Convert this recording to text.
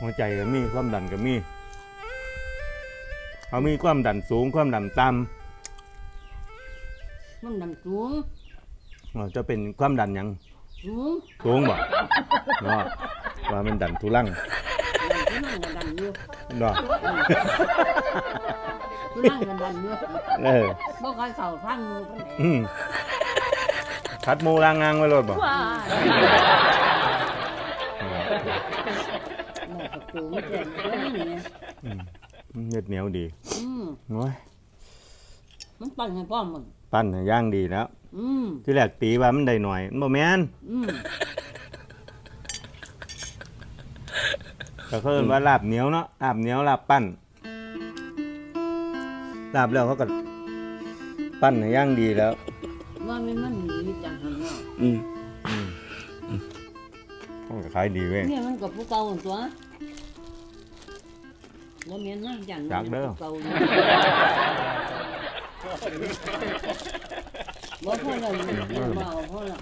หัวใจก็มีความดันก็มีเขามีความดันสูงความดันต่มันดันสูงำอ๋อจะเป็นความดันหยังสูงสูงบ่เนาะว่ามันดันทุลังดันที่นั่งก็ดันอยู่เนาะที่นั่งก็ดันอยู่เออบ่ค่อยเข้าฟังปานใดอืมคัดหมูรางงางไว้รถบ่ว้า สูงเกินเรื่องนี้อืมเน็ดเหนียวดีอืมโอ้ยมันปั่นให้พร้อมมันปั้นให้ย่างดีแล้วอืมที่แรกตีว่ามันได้หน่อยมันบ่แม่นอืมแต่เขาเอิ้นว่าลาบเหนียวเนาะลาบเหนียวลาบปั้นลาบแล้วเขาก็ปั้นให้ย่างดีแล้ว ว่ามันมันมีจังหันเนาะอืมอืม มันก็ขายดีเว้ยเนี่ยมันก็ผู้เก่าตัว บ่แม่นนะจังจากเด้อผู้เก่าอยู่บ่พอแล้วบ่เอาพอแล้ว